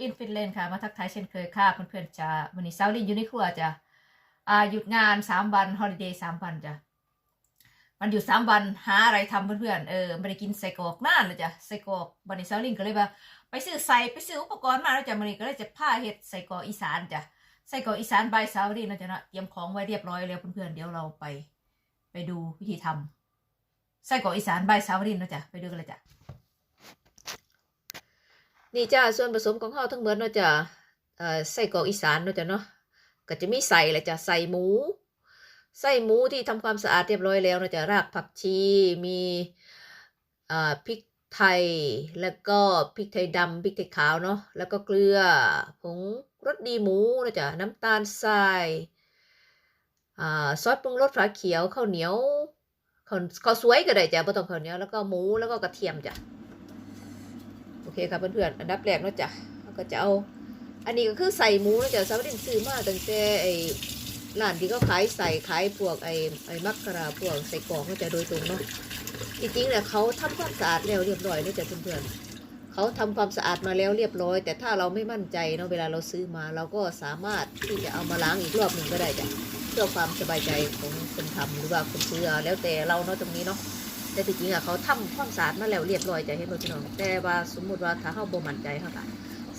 อินฟินเลนค่ะ มาทักทายเช่นเคยค่ะเพื่อนๆจะวันนี้สาวลินอยู่ในครัวจะอ่าหยุดงานสามวันฮอลิเดย์สามวันจ้ะมันหยุดสามวันหาอะไรทำเพื่อนๆเออไม่ได้กินไส้กรอกนานเลยจ้ะไส้กรอกวันนี้สาวลินก็เลยว่าไปซื้อใส่ไปซื้ออุปกรณ์มาแล้วจ้ะวันนี้ก็เลยจะผ้าเห็ดไส้กรอกอีสานจ้ะไส้กรอกอีสานใบายสาวลินนะจ๊ะนะเตรียมของไว้เรียบร้อยแล้วเพื่อนๆเดี๋ยวเราไป ไปดูวิธีทำไส้กรอกอีสานใบายสาวลินนะจ๊ะไปดูกันเลยจ้ะ นี่จ้าส่วนผสมของข้าวทั้งหมดเนาะจ้ะเอ่อไส้กรอกอีสานเนาะจ้ะเนาะก็จะมีใส่แหละจ้ะใส่หมูใส่หมูที่ทำความสะอาดเรียบร้อยแล้วเนาะจ้ะรากผักชีมีพริกไทยแล้วก็พริกไทยดำพริกไทยขาวเนาะแล้วก็เกลือผงรสดีหมูเนาะจ้ะน้ำตาลทรายอซอสปรุงรสฝาเขียวข้าวเหนียวข้าวข้าวสวยก็ได้จ้ะบ่ต้องข้าวเหนียวแล้วก็หมูแล้วก็กระเทียมจ้ะ อเคครับเพื่อนๆอันดับแรกเนาะจ้ะเราก็จะเอา อันนี้ก็คือใส่หมูเนาะจ้ะสาวดินซื้อมาตั้งแต่ไอ้ร้านที่เขาขายใส่ขายพวกไอ้ไอ้มักกะราพวกใส่กรอกเนาะจ้ะโดยตรงเนาะจริงๆเนี่ยเขาทำความสะอาดแล้วเรียบร้อยเนาะจ้ะเพื่อนๆเขาทำความสะอาดมาแล้วเรียบร้อย แต่ถ้าเราไม่มั่นใจเนาะเวลาเราซื้อมาเราก็สามารถที่จะเอามาล้างอีกรอบหนึ่งก็ได้จ้ะเพื่อความสบายใจของคนทำหรือว่าคนซื้อแล้วแต่เราเนาะตรงนี้เนาะ แต่ที่จริงอะเขาทำความสะอาดมาแล้วเรียบร้อยจะเห็นบ่พี่น้องแต่ว่าสมมุติว่าถ้าเขาบ่มั่นใจเขาก็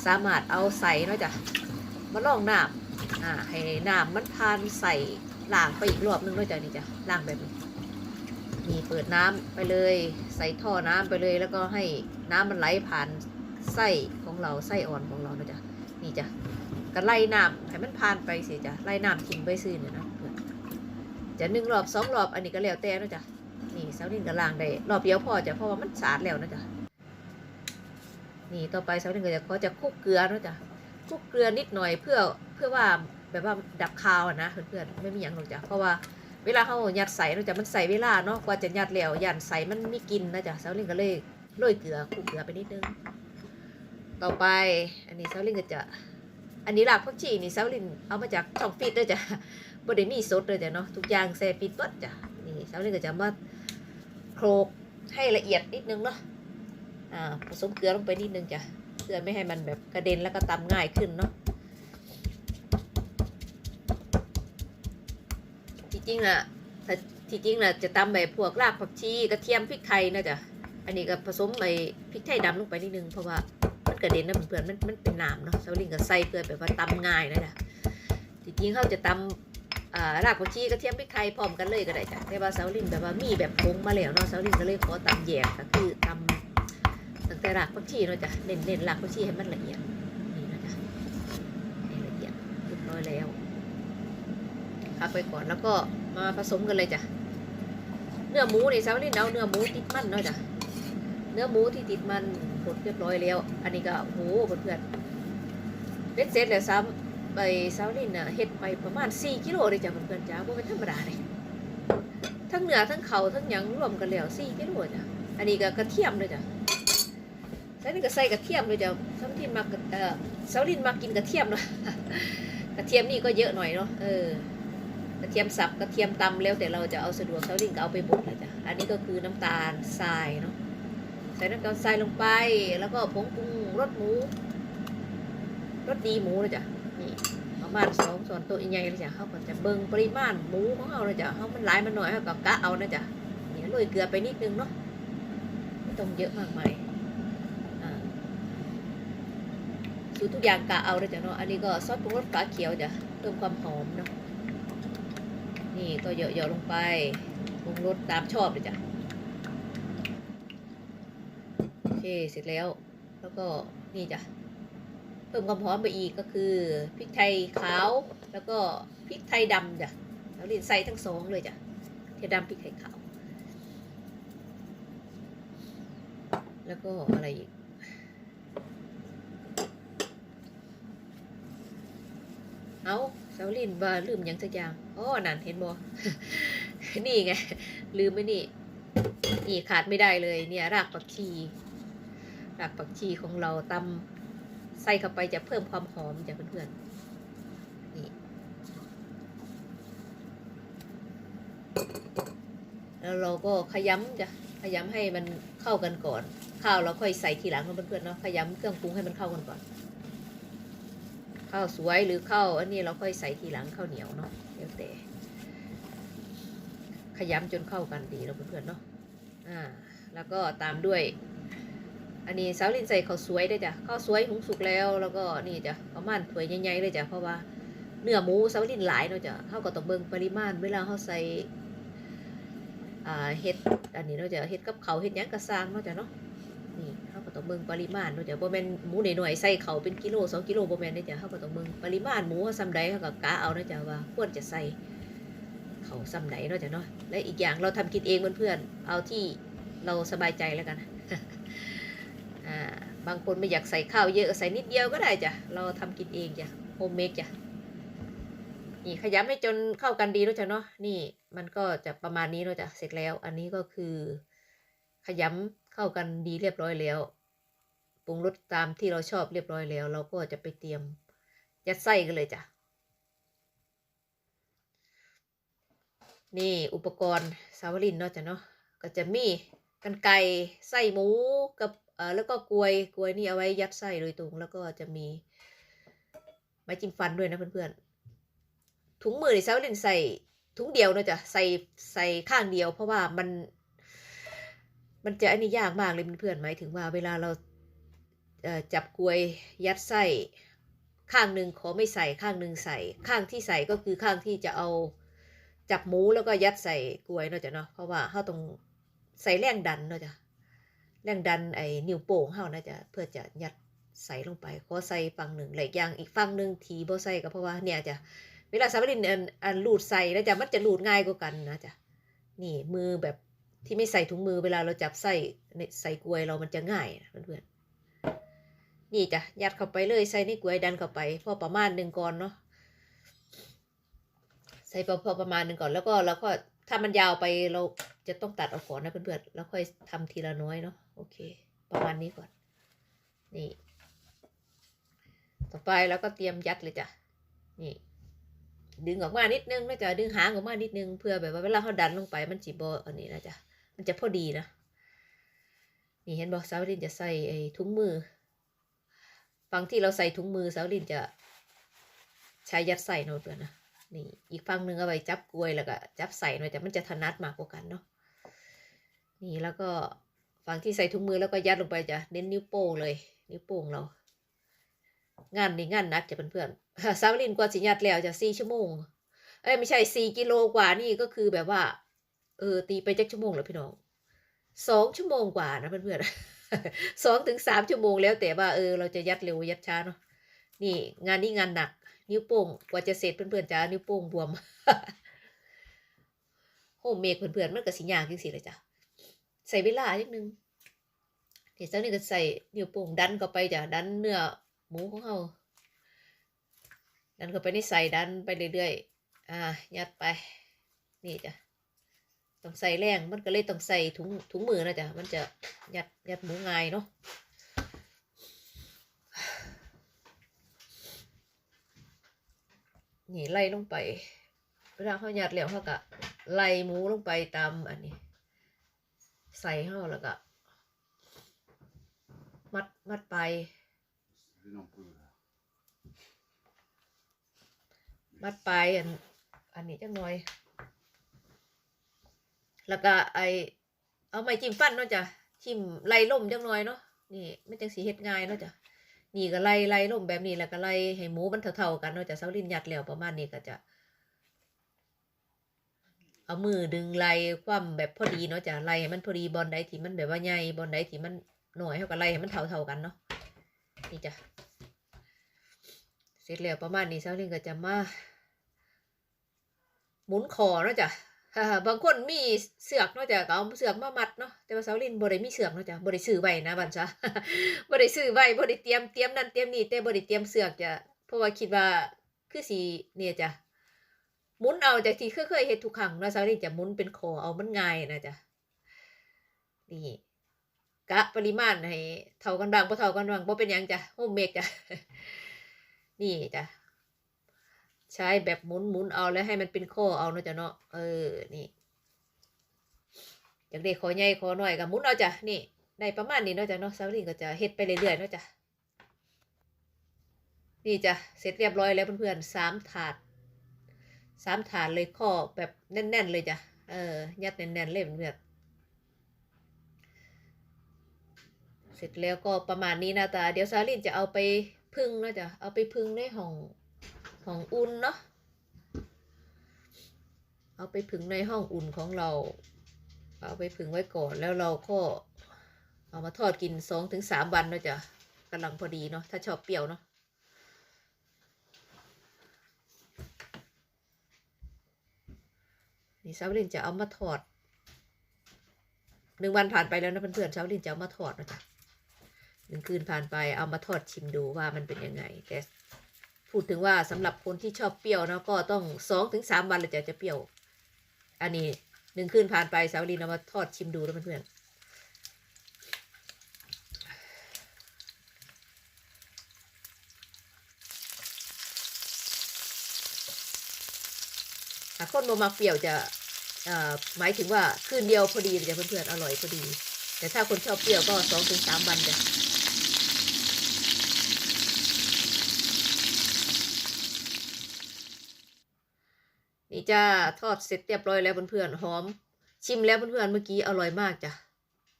สามารถเอาใส่เนาะจ้ะมาลองน้ำอ่าให้น้ำมันผ่านใส่ล้างไปอีกรอบนึงเนาะจ้ะนี่จ้ะล้างแบบนี้นี่เปิดน้ำไปเลย ใส่ท่อน้ำไปเลย แล้วก็ให้น้ำมันไหลผ่านไส้ของเราไส้อ่อนของเราเนาะจ้ะนี่จ้ะก็ไล่น้ำให้มันผ่านไปสิจ้ะไล่น้ำทิ้งไปซื่อเนี่ยนะจะหนึ่งรอบสองรอบอันนี้ก็แล้วแต่นะจ้ะ นี่สาวนินก็ล้างได้รอบเดียวพอจะเพราะว่ามันสะอาดแล้วนะจ๊ะนี่ต่อไปสาวนินก็จะก็จะคุกเกลือนะจ๊ะคุกเกลือนิดหน่อยเพื่อเพื่อว่าแบบว่าดับคาวนะเพื่อนๆไม่มีอย่างหรอกจ้ะเพราะว่าเวลาเขายัดใส่นะจ๊ะมันใส่เวลาเนาะกว่าจะยัดแล้วยันใส่มันไม่กินนะจ๊ะสาวลินก็เลยโรยเกลือคุกเกลือไปนิดนึงต่อไปอันนี้สาวลินก็จะอันนี้รากผักชีนี่สาวลินเอามาจากช่องฟิตด้วยจ้ะบไดมีสดเลยจ้ะเนาะทุกอย่างแซ่ฟิตเบิดจ้ะนี่สาวลินก็จะมา โคลกให้ละเอียดนิดนึงเนาะอ่าผสมเกลือลงไปนิดนึงจ้ะเพื่อไม่ให้มันแบบกระเด็นแล้วก็ตำง่ายขึ้นเนาะจริงๆน่ะที่จริงน่ะจะตำแบบพวกรากผักชีกระเทียมพริกไทยนะจ๊ะอันนี้ก็ผสมไอ้พริกไทยดำลงไปนิดนึงเพราะว่ามันกระเด็นนะเพื่อนๆมันมันเป็นน้ำเนาะเซาลิงก็ใส่เพื่อแบบว่าตำง่ายนะจ๊ะจริงเขาจะตำ อ่ารากผักชีกระเทียมพริกไทยพร้อมกันเลยก็ได้จ้ะแต่ว่าเสาลินแบบว่ามีแบบผงมาแล้วเนาะเสาลินก็เลยขอตำแยกก็คือตำตั้งแต่รากผักชีเนาะจ้ะเน้นเน้นรากผักชีให้มันละเอียดนี่นะจ๊ะให้ละเอียดเรียบร้อยแล้วพักไปก่อนแล้วก็มาผสมกันเลยจ้ะเนื้อหมูนี่เสาลินเอาเนื้อหมูติดมันเนาะจ้ะเนื้อหมูที่ติดมันบดเรียบร้อยแล้ว อันนี้ก็โอ้โหเพื่อนๆเป็นเสร็จแล้วซ้ำ ไปเซาลินน่ะเฮ็ดไปประมาณ 4 กิโลเลยจ้ะเพื่อนๆจ้าบ่เป็นธรรมดาเลยทั้งเนื้อทั้งเขาทั้งหยังรวมกันแล้ว4กิโลจ้ะอันนี้ก็กระเทียมเลยจ้ะเซาลินก็ใส่กระเทียมเลยจ้ะเซาลินมักระเอ่อเซาลินมักกินกระเทียมเนาะกระเทียมนี่ก็เยอะหน่อยเนาะเออกระเทียมสับกระเทียมตำแล้วแต่เราจะเอาสะดวกเซาลินก็เอาไปบดเลยจ้ะอันนี้ก็คือน้ำตาลทรายเนาะใส่น้ำตาลทรายลงไป แล้วก็ผงปรุงรสหมูรสดีหมูเลยจ้ะ นี่ประมาณสองส่วนตัวใหญ่ๆเลยจ้ะเขาก็จะเบิ่งปริมาณหมูของเขาเลยจ้ะเขามันหลายมันหน้อยเขาก็กะเอานะจ้ะนี่โรยเกลือไปนิดนึงเนาะไม่ต้องเยอะมากมายอ่สูตรทุกอย่างกะเอาเลยจ้ะเนาะอันนี้ก็ซอสปรุงรสฟ้าเขียวจ้ะเพิ่มความหอมเนาะนี่ก็เยอะๆลงไปปรุงรสตามชอบเลยจ้ะโอเคเสร็จแล้ว แล้วก็นี่จ้ะ เพิ่มความหอมไปอีกก็คือพริกไทยขาว แล้วก็พริกไทยดำจ้ะเราเรียนใส่ทั้งสองเลยจ้ะเทดำพริกไทยขาว แล้วก็อะไรอีกเอาเสาลินว่าลืมยังสักอย่างอ๋อนั่นเห็นบ่นี่ไง ลืมไปนี่ นี่ขาดไม่ได้เลยเนี่ย รากผักชี รากผักชีของเราตำ ส่เข้าไปจะเพิ่มความหอมจ้ะเพื่อนๆนี่แล้วเราก็ขยำจ้ะขยำให้มันเข้ากันก่อน ข้าวเราค่อยใส่ทีหลังเนาะเพื่อนๆเนาะขยำเครื่องปรุงให้มันเข้ากันก่อนข้าวสวยหรือข้าวอันนี้เราค่อยใส่ทีหลังข้าวเหนียวเนาะเดี๋ยวแต่ขยำจนเข้ากันดีแล้วเพื่อนๆเนาะอ่าแล้วก็ตามด้วย อันนี้สาวลินใส่ข้าวสวยด้วยจ้ะข้าวสวยหุงสุกแล้ว แล้วก็นี่จ้ะประมาณถ้วยใหญ่ๆเลยจ้ะเพราะว่าเนื้อหมูสาวลินหลายเนาะจ้ะเขาก็ต้องเบิ่งปริมาณเวลาเขาใส่อ่าเฮ็ดอันนี้เนาะจ้ะเฮ็ดกับเขาเฮ็ดยังกระซางเนาะจ้ะเนาะนี่เขาก็ต้องเบิ่งปริมาณเนาะจ้ะโบแมนหมูหน่อยๆใส่เขาเป็นกิโลสองกิโลโบแมนเด้อจ้ะเขาก็ต้องเบิ่งปริมาณหมูเขาซ้ำใดเขาก็กะเอาเนาะจ้ะว่าควรจะใส่เขาซ้ำไหนเนาะจ้ะเนาะและอีกอย่างเราทำกินเองเพื่อนๆเอาที่เราสบายใจแล้วกัน บางคนไม่อยากใส่ข้าวเยอะใส่นิดเดียวก็ได้จ้ะ เราทำกินเองจ้ะโฮมเมดจ้ะ นี่ขยำให้จนเข้ากันดีแล้วจ้ะเนาะ นี่มันก็จะประมาณนี้แล้วจ้ะ เสร็จแล้ว อันนี้ก็คือ ขยำเข้ากันดีเรียบร้อยแล้ว ปรุงรสตามที่เราชอบเรียบร้อยแล้ว เราก็จะไปเตรียมยัดไส้กันเลยจ้ะ นี่อุปกรณ์สาวรินเนาะจ้ะเนาะ ก็จะมีกันไก่ไส้หมูกับ เอ่อแล้วก็กลวยกลวยนี่เอาไว้ยัดไส้โดยตรงแล้วก็จะมีไม้จิ้มฟันด้วยนะเพื่อนๆถุงมือนี่ซาวเล่นใส่ถุงเดียวนะจ๊ะใส่ใส่ข้างเดียว เพราะว่ามัน มันจะอันนี้ยากมากเลยเพื่อนๆหมายถึงว่าเวลาเราเอ่อจับกลวยยัดไส้ข้างหนึ่งขอไม่ใส่ข้างหนึ่งใส่ข้างที่ใส่ก็คือข้างที่จะเอาจับหมูแล้วก็ยัดใส่กลวยเนะจ๊ะเนาะเพราะว่าเขาต้องใส่แรงดันเนาะจ้ะ แรงดันไอ้นิ้วโป้งเฮานะจะเพื่อจะยัดใส่ลงไปขอใส่ฝั่งหนึ่งหลายอย่างอีกฝั่งหนึ่งทีบ่ใส่ก็เพราะว่าเนี่ยจะเวลาสาวลินอันอันลูดใส่แล้วจะมันจะหลูดง่ายกว่ากันนะจ๊ะนี่มือแบบที่ไม่ใส่ถุงมือเวลาเราจับใส่ใส่กลวยเรามันจะง่ายนะเพื่อนๆนี่จ้ะยัดเข้าไปเลยใส่ในกลวยดันเข้าไปพอประมาณหนึ่งก่อนเนาะใส่พอพอประมาณหนึ่งก่อนแล้วก็แล้วก็ถ้ามันยาวไปเราจะต้องตัดออกก่อนนะเพื่อนๆแล้วค่อยทำทีละน้อยเนาะ โอเค ประมาณนี้ก่อน นี่ ต่อไปแล้วก็เตรียมยัดเลยจ้ะ นี่ ดึงออกมานิดนึงนะจ๊ะ ดึงหางออกมานิดนึงเพื่อแบบว่าเวลาเขาดันลงไปมันจีบอันนี้นะจ๊ะ มันจะพอดีนะ นี่เห็นบอกสาวลินจะใส่ไอ้ถุงมือ ฝั่งที่เราใส่ถุงมือสาวลินจะใช้ยัดใส่เนาะเพื่อนนะนี่อีกฝั่งหนึ่งเอาไว้จับกลวยแล้วก็จับใส่หน่อยแต่มันจะถนัดมากกว่ากันเนาะนี่แล้วก็ ฝั่งที่ใส่ถุงมือแล้วก็ยัดลงไปจ้ะเน้นนิ้วโป้งเลย นิ้วโป้งเรา งานนี่งานหนักจะเพื่อนๆสาวลินกว่าสิยัดแล้วจะสี่ชั่วโมง เอ้ยไม่ใช่สี่กิโลกว่านี่ก็คือแบบว่า เออตีไปจักชั่วโมงแล้วพี่น้องสองชั่วโมงกว่านะเพื่อนๆสองถึงสามชั่วโมงแล้วแต่ว่าเออเราจะยัดเร็วยัดช้าเนาะนี่ งานนี้งานหนัก นิ้วโป้งกว่าจะเสร็จเพื่อนๆจ้านิ้วโป้งบวมโฮมเมดเพื่อนๆมันก็สิยากจังสิเลยจ้ะ ใส่เวลานิดนึงเดี๋ยวสักนิดก็ใส่นิ้วโป้งดันเข้าไปจ้ะดันเนื้อหมูของเราดันเข้าไปในใส่ดันไปเรื่อยๆ อ่า ยัดไป นี่จ้ะ ต้องใส่แรง มันก็เลยต้องใส่ถุงถุงมือนะจ้ะ มันจะยัดยัดหมูง่ายเนาะ นี่ไล่ลงไป เวลาเขายัดแล้วเขาก็ไล่หมูลงไปตามอันนี้ ใส่เขาแล้วก็ มัดมัดไป C'est non plus. มัดปลายอันอันนี้จังหน่อย แล้วก็ไอเอาไม้จิ้มฟันเนาะจ้ะจิ้มไล่ล่มจังหน่อยเนาะนี่ไม่จังสีเฮ็ดง่ายเนาะจ้ะนี่ก็ไล่ไล่ล่มแบบนี้แล้วก็ไล่ให้หมูมันเท่าๆกันเนาะจ้ะเสาลินยัดแล้วประมาณนี้ก็จะ เอามือดึงไล่ความแบบพอดีเนาะจ้ะไล่ให้มันพอดีบอลใดที่มันแบบว่าใหญ่บอลใดที่มันหน่อยเท่ากับไล่ให้มันเท่าๆกันเนาะนี่จ้ะเสร็จแล้วประมาณนี้เสาลินก็จะมาหมุนคอเนาะจ้ะบางคนมีเสือกเนาะจ้ะก็เอาเสือกมามัดเนาะแต่ว่าสาลินบ่ไมีเสือกเนาะจ้ะบ่ได้ซื้อไว้นะบัดซะบ่ได้ซื้อไว้บ่ได้เตรียมเตรียมนั่นเตรียมนี่แต่บ่ได้เตรียมเสือกจ้ะเพราะว่าคิดว่าคือสิเนี่ยจ้ะ หมุนเอาจากที่เคยๆเฮ็ดทุกครั้งนะสาวลินจะหมุนเป็นคอเอามันง่ายนะจ้ะนี่กะปริมาณให้เท่ากันบางบ่เท่ากันบางบ่เป็นยังจ้ะโฮมเมดจ้ะนี่จ้ะใช้แบบหมุนหมุนเอาแล้วให้มันเป็นข้อเอาเนาะจ้ะเนาะเออนี่อยากได้คอใหญ่คอหน้อยก็หมุนเอาจ้ะนี่ในประมาณนี้เนาะจ้ะเนาะสาวลินก็จะเฮ็ดไปเรื่อยๆเนาะจ้ะนี่จ้ะเสร็จเรียบร้อยแล้วเพื่อนๆสามถาด สามถาดเลยข้อแบบแน่น ๆ เลยจ้ะ เออ ยัดแน่น ๆ เลยเพื่อนเสร็จแล้วก็ประมาณนี้นะตา เดี๋ยวสาลินจะเอาไปพึ่งนะจ้ะเอาไปพึ่งในห้องห้องอุ่นเนาะ เอาไปพึ่งในห้องอุ่นของเรา เอาไปผึ่งไว้ก่อนแล้วเราก็เอามาทอดกินสองถึงสามวันนะจ้ะกำลังพอดีเนาะ ถ้าชอบเปรี้ยวเนาะ นี่ซาวลินจะเอามาทอดหนึ่งวันผ่านไปแล้วนะเพื่อนๆซาวลินจะเอามาทอดนะจ้ะหนึ่งคืนผ่านไปเอามาทอดชิมดูว่ามันเป็นยังไงแต่พูดถึงว่าสำหรับคนที่ชอบเปรี้ยวนะก็ต้องสองถึงสามวันเลยจะจะเปรี้ยว อันนี้หนึ่งคืนผ่านไปสาวลินเอามาทอดชิมดูแล้วเพื่อนๆหากคนโมมาเปรี้ยวจะ หมายถึงว่าคืนเดียวพอดีเลยเพื่อนๆอร่อยพอดี แต่ถ้าคนชอบเปรี้ยวก็สองถึงสามวันจ้ะนี่จ้าทอดเสร็จเรียบร้อยแล้วเพื่อนๆหอม ชิมแล้วเพื่อนๆเมื่อกี้อร่อยมากจ้ะ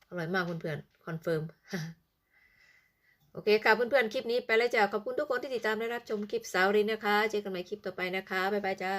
อร่อยมากเพื่อนๆคอนเฟิร์มโอเคค่ะเพื่อนๆคลิปนี้ไปแล้วจ้ะขอบคุณทุกคนที่ติดตามและรับชมคลิปสาวรินนะคะ เจอกันใหม่คลิปต่อไปนะคะบ๊ายบายจ้า